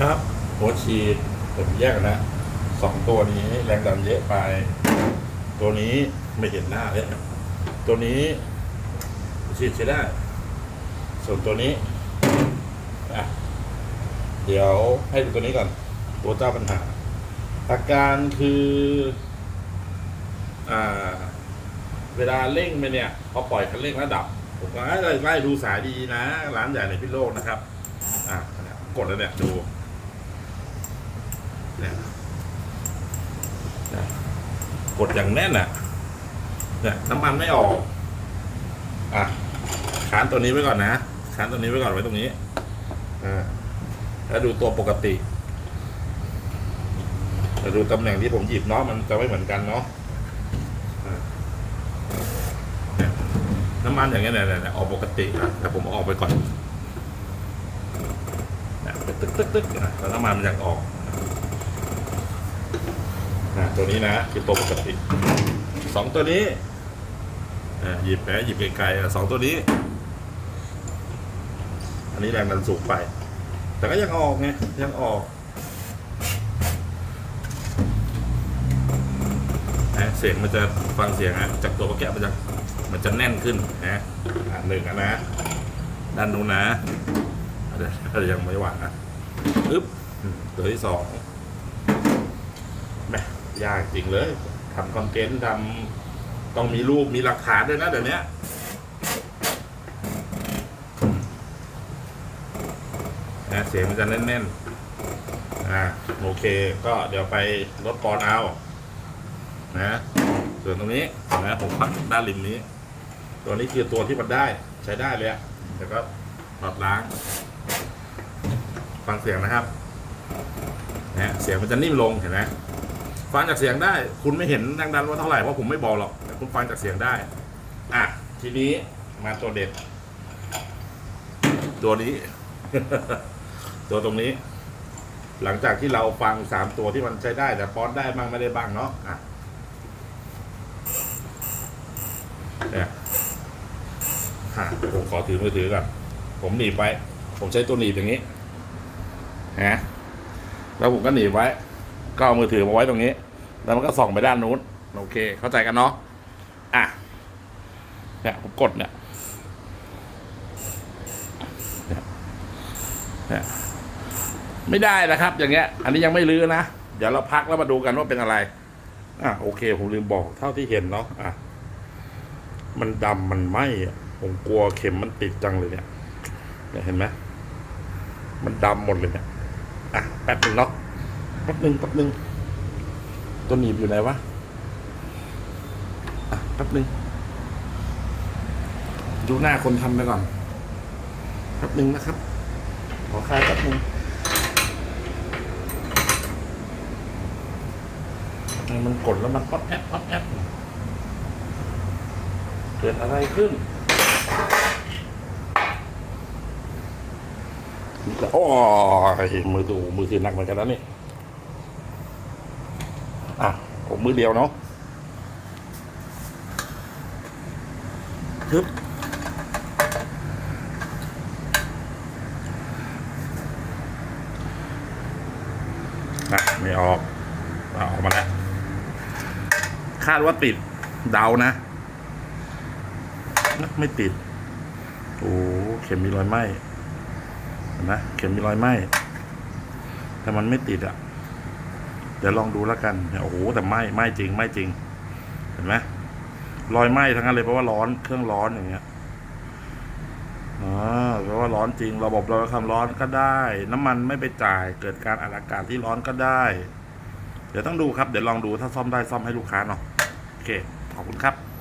ครับหัวฉีดผมแยกนะสองตัวนี้แรงดันเยอะไป ตัวนี้ไม่เห็นหน้าเลยตัวนี้ฉีดใช้ได้ ส่วนตัวนี้อะเดี๋ยวให้ดูตัวนี้ก่อนตัวเจ้าปัญหาอาการคืออ่า เวลาเร่งไปเนี่ยพอปล่อยคันเร่งแล้วดับ ผมก็ไล่ไล่ดูสายดีนะ ร้านใหญ่ในพิโลกนะครับ อะกดแล้วเนี่ยดู เนี่ยเนี่ยกดอย่างแน่นอะเนี่ยน้ำมันไม่ออก อะขานตัวนี้ไว้ก่อนนะขานตัวนี้ไว้ก่อนไว้ตรงนี้อ่าแล้วดูตัวปกติแล้วดูตำแหน่งที่ผมหยิบเนาะมันจะไม่เหมือนกันเนาะน้ำมันอย่างเงี้ยเนี่ยเนี่ยเนี่ยออกปกติอะแต่ผมออกไปก่อนนะตึกตึกตึกนะแล้วน้ำมันมันยังออก นะตัวนี้นะคือตัวปกติสองตัวนี้หยิบนะหยิบไกลๆสองตัวนี้ อันนี้แรงดันสูงไป แต่ก็ยังออกไงยังออกนะเสียงมันจะฟังเสียงอะจากตัวแกะมันจะมันจะแน่นขึ้นนะหนึ่งนะด้านนู้นนะเดี๋ยวยังไม่หวานนะอึ๊บตัวที่สองแม่ ยากจริงเลยทำคอนเทนต์ทำต้องมีรูปมีหลักฐานด้วยนะเดี๋ยวนี้นะเสียงมันจะแน่นๆอ่าโอเค ก็เดี๋ยวไปลดปอนเอานะส่วนตรงนี้นะผมพักด้านริมนี้ ตัวนี้คือตัวที่มันได้ใช้ได้เลยอะแต่ก็ถอดล้าง ฟังเสียงนะครับนะเสียงมันจะนิ่มลงเห็นไหม ฟังจากเสียงได้ คุณไม่เห็นแรงดันว่าเท่าไหร่เพราะผมไม่บอกหรอกแต่คุณฟังจากเสียงได้ อะ ทีนี้มาตัวเด็ด ตัวนี้ ตัวตรงนี้ หลังจากที่เราฟังสามตัวที่มันใช้ได้ แต่ป้อนได้บ้างไม่ได้บ้างเนาะอะเนี่ยฮะผมขอถือมือถือก่อนผมหนีบไว้ ผมใช้ตัวหนีบอย่างนี้นะแล้วผมก็หนีบไว้ ก็เอามือถือมาไว้ตรงนี้ แล้วมันก็ส่องไปด้านนู้นโอเค เข้าใจกันเนาะอะเนี่ยผมกดเนี่ยเนี่ยไม่ได้นะครับ อย่างเงี้ย อันนี้ยังไม่ลื้อนะ เดี๋ยวเราพักแล้วมาดูกันว่าเป็นอะไร อะโอเค ผมลืมบอกเท่าที่เห็นเนาะอะมันดำมันไหมผมกลัวเข็มมันติดจังเลยเนี่ยเนี่ยเห็นไหมมันดำหมดเลยเนี่ยอะแป๊บหนึ่งเนาะแป๊บหนึ่งแป๊บหนึ่ง ตัวหนีบอยู่ไหนวะ อะแป๊บนึง ดูหน้าคนทำไปก่อน แป๊บนึงนะครับ ขอคลายแป๊บนึงมันกดแล้วมันป๊อดแอปป๊อดแอปเกิดอะไรขึ้นโอ้ยมือถือมือถือหนักเหมือนกันนะนี่ อะ ผ มือเดียวเนาะทึบอะไม่ออกอออกมาแล้ว คาดว่าติดเดานะ ไม่ติด โอ้เข็มมีรอยไหม้เห็นไหมเข็มมีรอยไหม้แต่มันไม่ติดอะ ดี๋ยวลองดูแล้วกันโอ้โหแต่ไหม้ไหม้จริงไหม้จริง เห็นไหมรอยไหม้ทั้งนั้นเลยเพราะว่าร้อนเครื่องร้อนอย่างเงี้ยอ่าเพราะว่าร้อนจริง ระบบเราความร้อนก็ได้ น้ำมันไม่ไปจ่าย เกิดการอัดอากาศที่ร้อนก็ได้ เดี๋ยวต้องดูครับ เดี๋ยวลองดูถ้าซ่อมได้ซ่อมให้ลูกค้าเนาะโอเค ขอบคุณครับ